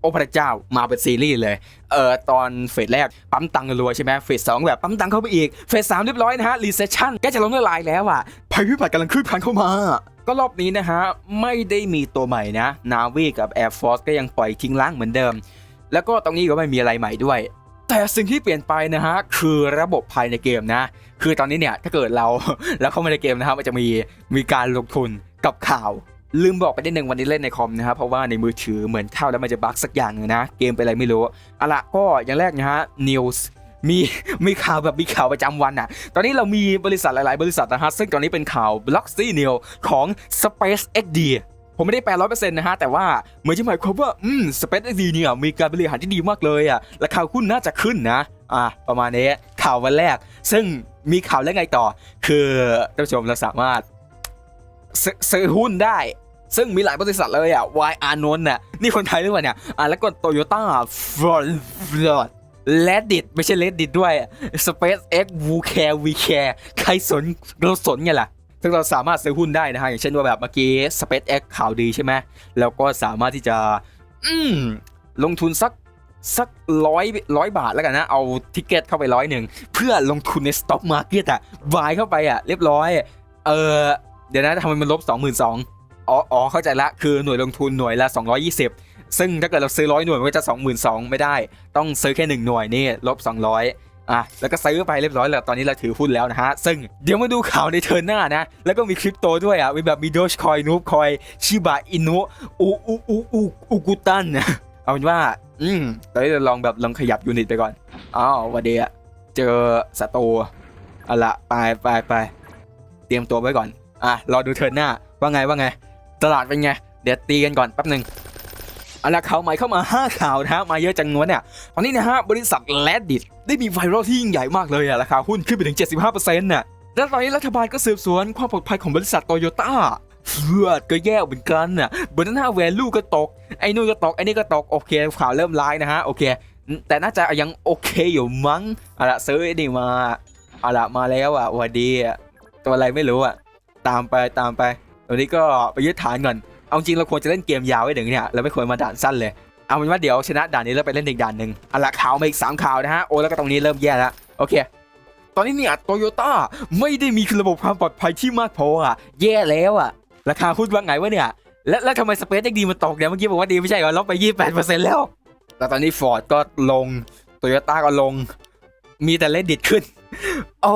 โอ้พระเจ้ามาเป็นซีรีส์เลย เอ่อตอนเฟสแรกปั๊มตังค์รัวๆใช่ไหมเฟสสองแบบปั๊มตังค์เข้าไปอีก เฟสสามเรียบร้อยนะฮะรีเซชชั่นใกล้จะล้มละลายแล้วอะภัยพิบัติกำลังคืบคลานเข้ามาก็รอบนี้นะฮะ ไม่ได้มีตัวใหม่นะนาวีกับ Air Force ก็ยังปล่อยทิ้งล้างเหมือนเดิม แล้วก็ตรงนี้ก็ไม่มีอะไรใหม่ด้วย แต่สิ่งที่เปลี่ยนไปนะฮะ คือระบบภายในเกมนะ คือตอนนี้เนี่ย ถ้าเกิดเรา แล้วเข้ามาในเกมนะครับมันจะมีมีการลงทุนกับข่าว ลืมบอกไปนิดนึงวันนี้เล่นในคอมนะครับเพราะว่าในมือถือเหมือนเข้าแล้วมันจะบั๊กสักอย่างนึงนะ เกมเป็นอะไรไม่รู้อาละก็อย่างแรกนะฮะ news มีมีข่าวแบบมีข่าวประจำวันอะ ตอนนี้เรามีบริษัทหลาย ๆ บริษัทนะฮะ ซึ่งตอนนี้เป็นข่าว Bloxy News ของ Space XD ผมไม่ได้แปลร้อยเปอร์เซ็นต์นะฮะ แต่ว่าเหมือนจะหมายความว่า อืม Space XD เนี่ยมีการบริหารที่ดีมากเลยอะราคาหุ้นน่าจะขึ้นนะ อะ ประมาณนี้ข่าววันแรก ซึ่งมีข่าวแล้วไงต่อ คือท่านผู้ชมเราสามารถ ซื้อซื้อหุ้นได้ ซึ่งมีหลายบริษัทเลยอะ Y อานนท์น่ะนี่คนไทยหรือเปล่าเนี่ยอะแล้วก็ Toyota f o r d เลดดิตไม่ใช่เลดดิตด้วย SpaceX w o c a r e We Care ใครสนเราสนไงล่ะซึ่งเราสามารถซื้อหุ้นได้นะฮะ อย่างเช่นว่าแบบเมื่อกี้ SpaceX ข่าวดีใช่ไหมแล้วก็สามารถที่จะ อืม ลงทุนสักสักร้อยร้อยบาทแล้วกันนะ เอาทิกเก็ตเข้าไปร้อยหนึ่ง เพื่อลงทุนในสต็อกมาร์เก็ตอะบายเข้าไปอะเรียบร้อย เออ เดี๋ยวนะทำไมมันลบ 22,000อ๋ออ๋อเข้าใจละคือหน่วยลงทุนหน่วยละ 220 ซึ่งถ้าเกิดเราซื้อร้อยหน่วยมันก็จะ 22,000ไม่ได้ ต้องซื้อแค่ 1 หน่วยนี่ลบ 200อะแล้วก็ซื้อไปเรียบร้อยแล้วตอนนี้เราถือหุ้นแล้วนะฮะ ซึ่งเดี๋ยวมาดูข่าวในเทิร์นหน้านะ แล้วก็มีคริปโตด้วยอะมีแบบมีโดชคอยนูบคอยชิบะอินุอูอูอูอูอูกุตันเอาเป็นว่า อืมตอนนี้เราลองแบบลองขยับยูนิตไปก่อนอ้าววันเดียเจอศัตรูเอาละไปไปไปเตรียมตัวไว้ก่อน อะรอดูเทิร์นหน้าว่าไงว่าไง ตลาดเป็นไง เดี๋ยวตีกันก่อนแป๊บหนึ่งเอาละข่าวใหม่เข้ามา 5 ข่าวนะฮะมาเยอะจังงวนเนี่ยตอนนี้นะฮะบริษัท Reddit ได้มีไวรัลที่ยิ่งใหญ่มากเลยอะราคาหุ้นขึ้นไปถึง 75%น่ะและตอนนี้รัฐบาลก็สืบสวนความปลอดภัยของบริษัทโตโยต้าเฟือดก็แย่เหมือนกันน่ะบนหน้าแวลูก็ตก ไอ้นู่นก็ตก ไอ้นี่ก็ตก โอเค ข่าวเริ่มร้ายนะฮะ โอเค แต่น่าจะยังโอเคอยู่มั้งอาละซื้อไอ้นี่มาอาละมาแล้วอะวัดดีอะตัวอะไรไม่รู้อะ ตามไปตามไปตอนนี้ก็ไปยึดฐานก่อน เอาจริงเราควรจะเล่นเกมยาวไว้ถึงเนี่ย เราไม่ควรมาด่านสั้นเลย เอาเป็นว่าเดี๋ยวชนะด่านนี้แล้วไปเล่นอีกด่านหนึ่งเอาละข่าวมาอีกสามข่าวนะฮะ โอ้แล้วก็ตรงนี้เริ่มแย่แล้ว โอเค ตอนนี้เนี่ยโตโยต้าไม่ได้มีระบบความปลอดภัยที่มากพออะ แย่แล้วอะ ราคาหุ้นว่าไงวะเนี่ย และแล้วทำไมสเปซดีมันตกเนี่ยเมื่อกี้บอกว่าดีไม่ใช่เหรอลบไป28%แล้วแล้วตอนนี้ฟอร์ดก็ลงโตโยต้าก็ลง มีแต่เลดดิตขึ้น โอ้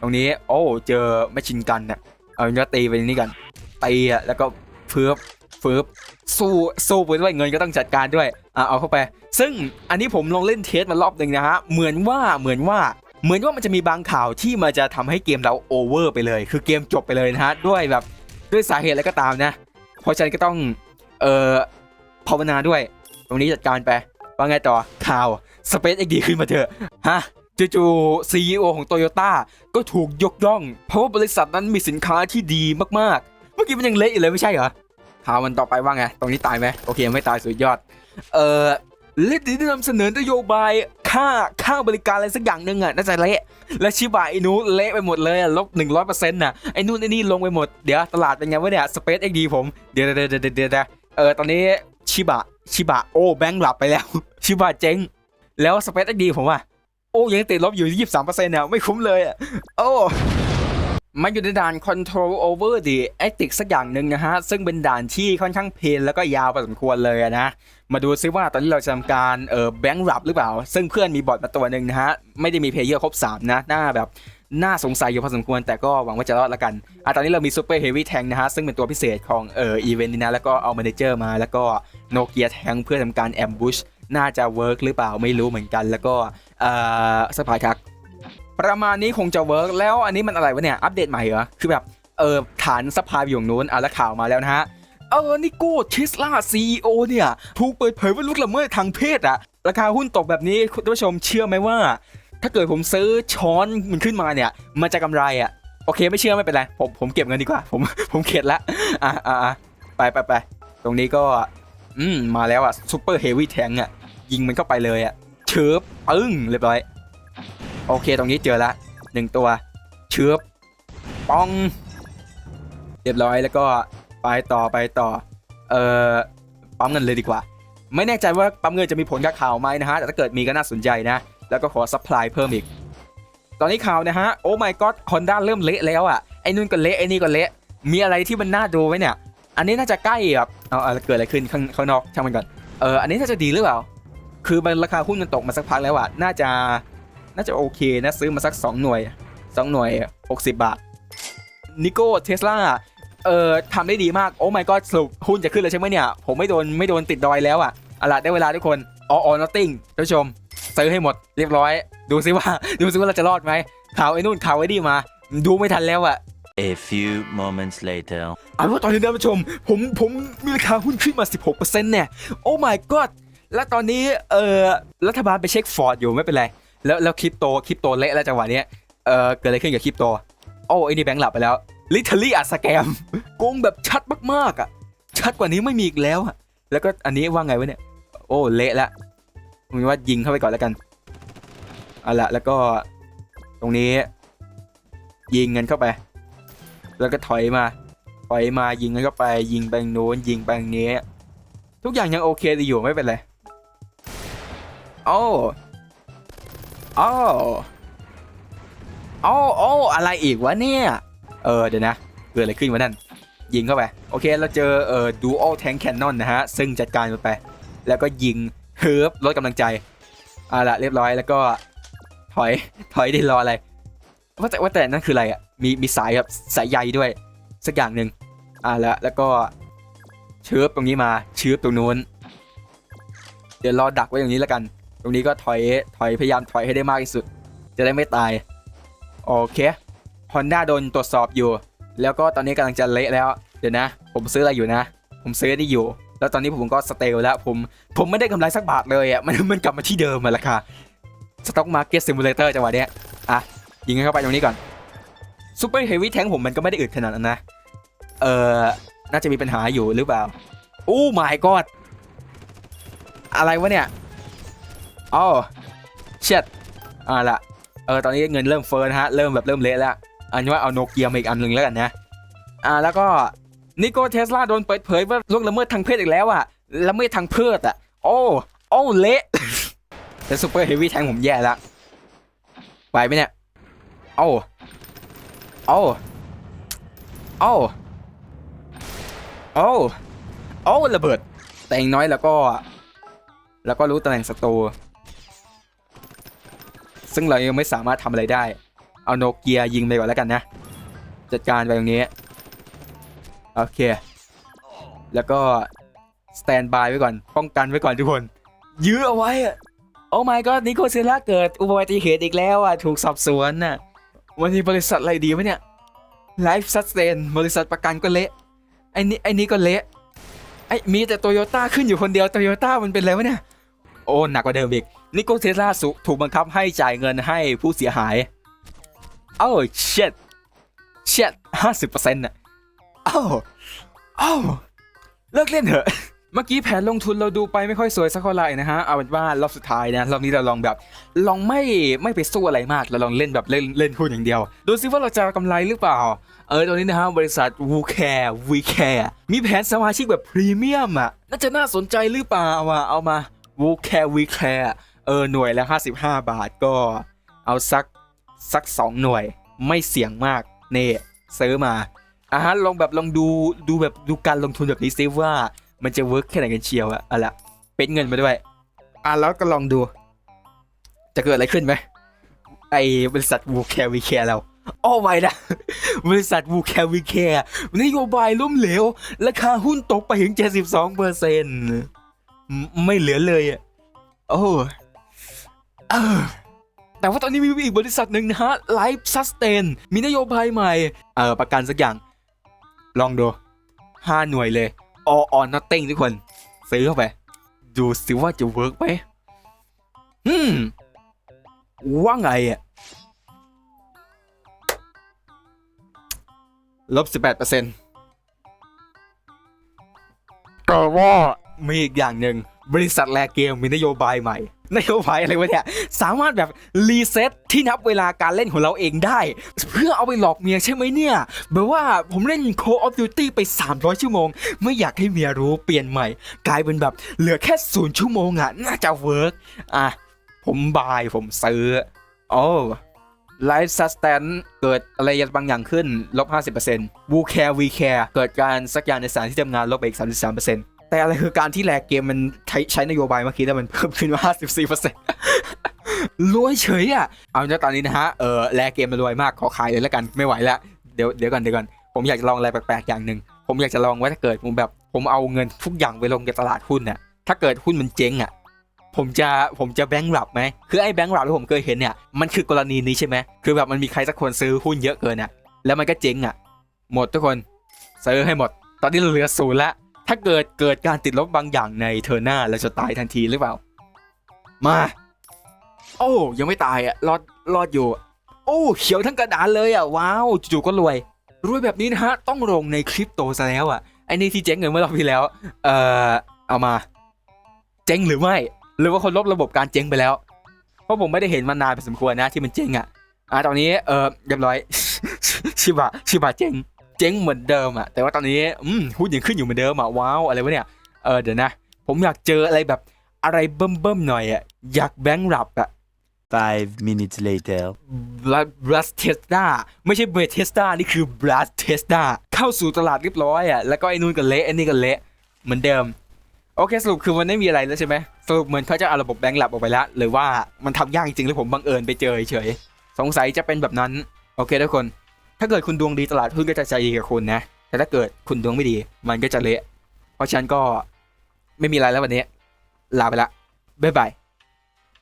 ตรงนี้ โอ้เจอแมชชินกันเนี่ยเอาเนื้อตีไปนี่กันตีอะแล้วก็เฟืบเฟืบสู้สู้ไปด้วยเงินก็ต้องจัดการด้วยอะเอาเข้าไป ซึ่งอันนี้ผมลองเล่นเทสมารอบหนึ่งนะฮะเหมือนว่าเหมือนว่าเหมือนว่ามันจะมีบางข่าวที่มันจะทำให้เกมเราโอเวอร์ไปเลย คือเกมจบไปเลยนะฮะด้วยแบบด้วยสาเหตุอะไรก็ตามนะ เพราะฉะนั้นก็ต้องเอ่อภาวนาด้วย ตรงนี้จัดการไปว่าไงต่อข่าวสเปซเอ็กดีขึ้นมาเถอะฮะ จู่ๆ CEO ของโตโยต้าก็ถูกยกย่อง เพราะว่าบริษัทนั้นมีสินค้าที่ดีมากๆ เมื่อกี้มันยังเละอยู่เลยไม่ใช่เหรอข่ามันต่อไปว่าไง ตรงนี้ตายไหมโอเคไม่ตายสุดยอด เอ่อเลดดี้ได้นำเสนอนโยบายค่าค่าบริการอะไรสักอย่างหนึ่งอะน่าจะเละและชิบะไอินุเละไปหมดเลยลบหนึ่งร้อยเปอร์เซ็นต์น่ะไอ้นู่นไอ้นี่ลงไปหมดเดี๋ยวตลาดเป็นไงวะเนี่ยสเปซเอ็กดีผมเดี๋ยวเดี๋ยวเดี๋ยวเดี๋ยวเออตอนนี้ชิบะชิบะโอ้แบงค์หลับไปแล้ว ชิบะเจ๊งแล้วสเปซเอ็กดีผมอะ อ้ยังติดลบอยู่ยี่สิบสามเปอร์เซ็นต์เนี่ยไม่คุ้มเลยอะโอ้มันอยู่ในด่าน control over the ethic สักอย่างหนึ่งนะฮะ ซึ่งเป็นด่านที่ค่อนข้างเพลนแล้วก็ยาวพอสมควรเลยนะ มาดูซิว่าตอนนี้เราจะทำการเออแบงค์รับหรือเปล่า ซึ่งเพื่อนมีบอทมาตัวหนึ่งนะฮะ ไม่ได้มีเพลเยอร์ครบ 3 นะ หน้าแบบน่าสงสัยอยู่พอสมควรแต่ก็หวังว่าจะรอดละกันอะตอนนี้เรามีซูเปอร์เฮฟวี่แทงนะฮะ ซึ่งเป็นตัวพิเศษของเอออีเวนต์นี้นะ แล้วก็เอามเนเจอร์มาแล้วก็โนเกียแทงเพื่อทำการแอมบูชน่าจะเวิร์กหรือเปล่าไม่รู้เหมือนกันแล้วก็ เอ่อสปายคัก ประมาณนี้คงจะเวิร์กแล้วอันนี้มันอะไรวะเนี่ย อัปเดตใหม่เหรอ คือแบบ เออฐานสภายอยู่ตรงนู้นอะแล้วข่าวมาแล้วนะฮะ เออนี่กูเทสลาซีอเนี่ยถูกเปิดเผยว่าลุกละเมิดทางเพศอะราคาหุ้นตกแบบนี้คุณผู้ชมเชื่อไหมว่า ถ้าเกิดผมซื้อช้อนมันขึ้นมาเนี่ย มันจะกำไรอะโอเคไม่เชื่อไม่เป็นไรผมผมเก็บเงินดีกว่า ผมผมเข็ดละอะอะอะไปไปไปตรงนี้ก็ อืมมาแล้วอะซูเปอร์เฮฟวี่แทงอะยิงมันเข้าไปเลยอะ เชิบปึ้งเรียบร้อยโอเคตรงนี้เจอละหนึ่งตัวเชือบป้อง เรียบร้อยแล้วก็ไปต่อไปต่อ เอ่อปั๊มเงินเลยดีกว่า ไม่แน่ใจว่าปั๊มเงินจะมีผลกับข่าวไหมนะฮะแต่ถ้าเกิดมีก็น่าสนใจนะ แล้วก็ขอซัพพลายเพิ่มอีก ตอนนี้ข่าวนะฮะโอ้ my god Honda เริ่มเละแล้วอะไอ้นู่นก็เละไอ้นี่ก็เละมีอะไรที่มันน่าดูไหมเนี่ย อันนี้น่าจะใกล้แบบเอาเอาเกิดอะไรขึ้นข้างข้างนอกช่างมันก่อนเอออันนี้น่าจะดีหรือเปล่า คือมันราคาหุ้นมันตกมาสักพักแล้วอะน่าจะน่าจะโอเคนะซื้อมาสัก 2 หน่วย 2 หน่วย 60 บาทนิโก้เทสลาเอ่อทำได้ดีมากโอ้ my god สรุปหุ้นจะขึ้นเลยใช่ไหมเนี่ย ผมไม่โดนไม่โดนติดดอยแล้วอะเอาล่ะได้เวลาทุกคนออ n น t ติ้งท่านผู้ชมซื้อให้หมดเรียบร้อย ดูซิว่าดูซิว่าเราจะรอดไหมข่าวไอ้นู่นข่าวไอ้นี่มา ดูไม่ทันแล้วอะ A few moments later. เอาเป็นว่าตอนนี้ท่านผู้ชม ผมผมมีราคาหุ้นขึ้นมา 16%เนี่ย โอ้ my god และตอนนี้เออรัฐบาลไปเช็คฟอร์ดอยู่ไม่เป็นไร แล้วแล้วคริปโตคริปโตเละแล้วจังหวะเนี้ยเออเกิดอะไรขึ้นกับคริปโตโอ้ไอ้นี่แบงค์หลับไปแล้วลิทเทอรี่อัดสแกมโกงแบบชัดมากๆอะชัดกว่านี้ไม่มีอีกแล้วอะแล้วก็อันนี้ว่าไงวะเนี่ย โอ้เละละผมว่ายิงเข้าไปก่อนแล้วกันเอาละแล้วก็ตรงนี้ ยิงเงินเข้าไป แล้วก็ถอยมา ถอยมายิงกันเข้าไป ยิงไปทางโน้นยิงไปทางนี้ ทุกอย่างยังโอเคดีอยู่ไม่เป็นไร โอ้โอ้โอ้โอ้อะไรอีกวะเนี่ย เออเดี๋ยวนะเกิดอะไรขึ้นวะนั่น ยิงเข้าไป โอเคเราเจอเอ่อดูอัลแทงแคนนอนนะฮะ ซึ่งจัดการมันไป แล้วก็ยิงเฮิร์บลดกำลังใจเอาละเรียบร้อยแล้วก็ถอยถอยได้รออะไรว่าแต่ว่าแต่นั่นคืออะไรอะมีมีสายแบบสายใยด้วย สักอย่างหนึ่งอ่าแล้วแล้วก็เชือตรงนี้มาเชือตรงนู้น เดี๋ยวรอดักไว้อย่างนี้แล้วกัน รงนี้ก็ถอยถอยพยายามถอยให้ได้มากที่สุด จะได้ไม่ตาย โอเคฮอนด้าโดนตรวจสอบอยู่ แล้วก็ตอนนี้กำลังจะเละแล้ว เดี๋ยวนะ ผมซื้ออะไรอยู่นะ ผมซื้อนี่อยู่ แล้วตอนนี้ผมก็สเตลแล้ว ผมผมไม่ได้กำไรสักบาทเลยอะมันมันกลับมาที่เดิมมาราคาสต็อกมาร์เก็ตซิมูเลเตอร์จังหวะเนี้ยอะยิงเข้าไปตรงนี้ก่อนซูเปอร์เฮฟวี่แทงผมมันก็ไม่ได้อึดขนาดนั้นนะ เออน่าจะมีปัญหาอยู่หรือเปล่า โอ้ my god อะไรวะเนี่ย อ๋อเช็ดอ่าละเออตอนนี้เงินเริ่มเฟ้อนะฮะเริ่มแบบเริ่มเละแล้วอันนี้ว่าเอาโนเกียมาอีกอันหนึ่งแล้วกันนะอ่าแล้วก็นิโก้เทสลาโดนเปิดเผยว่าล่วงละเมิดทางเพศอีกแล้วอะละเมิดทางเพศอะโอ้โอ้เละแต่ซูเปอร์เฮฟวี่แทงผมแย่ละไหวไหมเนี่ยโอ้โอ้โอ้โอ้โอ้ระเบิด แต่อย่างน้อยแล้วก็ แล้วก็รู้ตำแหน่งศัตรู ซึ่งเรายังไม่สามารถทำอะไรได้ เอาโนเกียยิงไปก่อนแล้วกันนะ จัดการไปตรงนี้ โอเค แล้วก็สแตนบายไว้ก่อน ป้องกันไว้ก่อนทุกคน ยื้อเอาไว้อะโอ้ my god นิโคเซล่าเกิดอุบัติเหตุอีกแล้วอะ ถูกสอบสวนน่ะ วันนี้บริษัทอะไรดีวะเนี่ย Life Sustain บริษัทประกันก็เละ ไอ้นี่ไอ้นี่ก็เละไอ้มีแต่โตโยต้าขึ้นอยู่คนเดียวโตโยต้ามันเป็นอะไรวะเนี่ย โอ้หนักกว่าเดิมอีก นิโคเทสลาสุถูกบังคับให้จ่ายเงินให้ผู้เสียหายโอ้เช็ดเช็ดห้าสิบเปอร์เซ็นต์น่ะโอ้โอ้เลิกเล่นเถอะเมื่อกี้แผนลงทุนเราดูไปไม่ค่อยสวยสักเท่าไหร่นะฮะ เอาเป็นว่ารอบสุดท้ายนะรอบนี้เราลองแบบ ลองไม่ไม่ไปสู้อะไรมาก เราลองเล่นแบบเล่นเล่นหุ้นอย่างเดียว ดูซิว่าเราจะกำไรหรือเปล่า เออตอนนี้นะฮะบริษัท w o c a r e w e Care มีแผนสมาชิกแบบพรีเมียมอะ น่าจะน่าสนใจหรือเปล่าอะเอามา w o c a r e w e Care เออหน่วยละ55 บาทก็เอาสักสัก 2 หน่วยไม่เสี่ยงมากเน่ซื้อมาอะฮะลองแบบลองดูดูแบบดูการลงทุนแบบนี้ซิว่ามันจะเวิร์กแค่ไหนกันเชียวอะอะละเป็นเงินมาด้วยอะแล้วก็ลองดู จะเกิดอะไรขึ้นไหมไอบริษัท w o c a r e w e Care เราโอ้ไม่นะ บริษัท w o c a r e w e Care นโยบายล้มเหลว ราคาหุ้นตกไปถึง 72เปอร์เซ็นต์ไม่เหลือเลยอะโอ้ เออแต่ว่าตอนนี้มีอีกบริษัทหนึ่งนะฮะ Life Sustain มีนโยบายใหม่เออประกันสักอย่าง ลองดู5หน่วยเลย all or nothing ทุกคน ซื้อเข้าไป ดูสิว่าจะเวิร์กไหมอืมว่าไงอะลบ18เปอร์เซ็นต์แต่ว่ามีอีกอย่างหนึ่งบริษัทแลเกมมีนโยบายใหม่ นโยบายอะไรวะเนี่ยสามารถแบบรีเซ็ตที่นับเวลาการเล่นของเราเองได้ เพื่อเอาไปหลอกเมียใช่ไหมเนี่ยแบบว่าผมเล่น Call of Duty ไป 300 ชั่วโมง ไม่อยากให้เมียรู้เปลี่ยนใหม่ กลายเป็นแบบเหลือแค่ศูนย์ชั่วโมงอะน่าจะเวิร์กอะ ผมบายผมซื้อโอ้ไลฟ์สแตนเกิดอะไรบางอย่างขึ้นลบ 50%วูแคร์วีแคร์เกิดการสักอย่างในสานที่ทำงานลบไปอีก 33% แต่อะไรคือการที่แลกเกมมันใช้ใช้นโยบายเมื่อกี้แล้วมันเพิ่มขึ้นมา 54%รวยเฉยอะ เอาจ้ตอนนี้นะฮะ เออแลกเกมมันรวยมากขอขายเลยแล้วกันไม่ไหวแล้วเดี๋ยวเดี๋ยวก่อนเดี๋ยวก่อนผมอยากจะลองอะไรแปลกๆอย่างหนึ่งผมอยากจะลองว่าถ้าเกิดผมแบบผมเอาเงินทุกอย่างไปลงในตลาดหุ้นน่ะถ้าเกิดหุ้นมันเจ๊งอะผมจะผมจะแบงค์หลับไหมคือไอ้แบงค์หลับที่ผมเคยเห็นเนี่ยมันคือกรณีนี้ใช่ไหมคือแบบมันมีใครสักคนซื้อหุ้นเยอะเกินอะแล้วมันก็เจ๊งอะหมดทุกคนซื้อให้หมด ตอนนี้เราเหลือศูนย์ละ ถ้าเกิดเกิดการติดลบบางอย่างในเทอร์หน้าเราจะตายทันทีหรือเปล่า มา โอ้ยังไม่ตายอะรอดรอดอยู่ โอ้เขียวทั้งกระดานเลยอะว้าวจู่ๆก็รวย รวยแบบนี้นะฮะ ต้องลงในคริปโตซะแล้วอะไอ้นี่ที่เจ๊งเงินเมื่อรอบที่แล้ว เอ่อเอามา เจ๊งหรือไม่ หรือว่าคนลบระบบการเจ๊งไปแล้ว เพราะผมไม่ได้เห็นมานานพอสมควรนะที่มันเจ๊งอะอะตอนนี้เออเรียบร้อยชิบะชิบะเจ๊ง เจ๊งเหมือนเดิมอะแต่ว่าตอนนี้อืมหุ้นยังขึ้นอยู่เหมือนเดิมอะว้าวอะไรวะเนี่ยเออเดี๋ยวนะ ผมอยากเจออะไรแบบอะไรเบิ่มเบิ่มๆหน่อยอะอยากแบงค์รับอะ Five minutes later. บลับลัสเทสตาไม่ใช่เบรเทสตานี่คือบลัสเทสตาเข้าสู่ตลาดเรียบร้อยอะแล้วก็ไอ้นู่นก็เละไอ้นี่ก็เละเหมือนเดิม โอเคสรุปคือมันไม่มีอะไรแล้วใช่ไหมสรุปเหมือนเขาจะเอาระบบแบงค์หลับออกไปแล้วหรือว่ามันทำยากจริงๆหรือผมบังเอิญไปเจอเฉยๆสงสัยจะเป็นแบบนั้น โอเคทุกคน ถ้าเกิดคุณดวงดีตลาดหุ้นก็จะใจดีกับคุณนะ แต่ถ้าเกิดคุณดวงไม่ดี มันก็จะเละ เพราะฉะนั้นก็ไม่มีอะไรแล้ววันนี้ ลาไปละบ๊ายบาย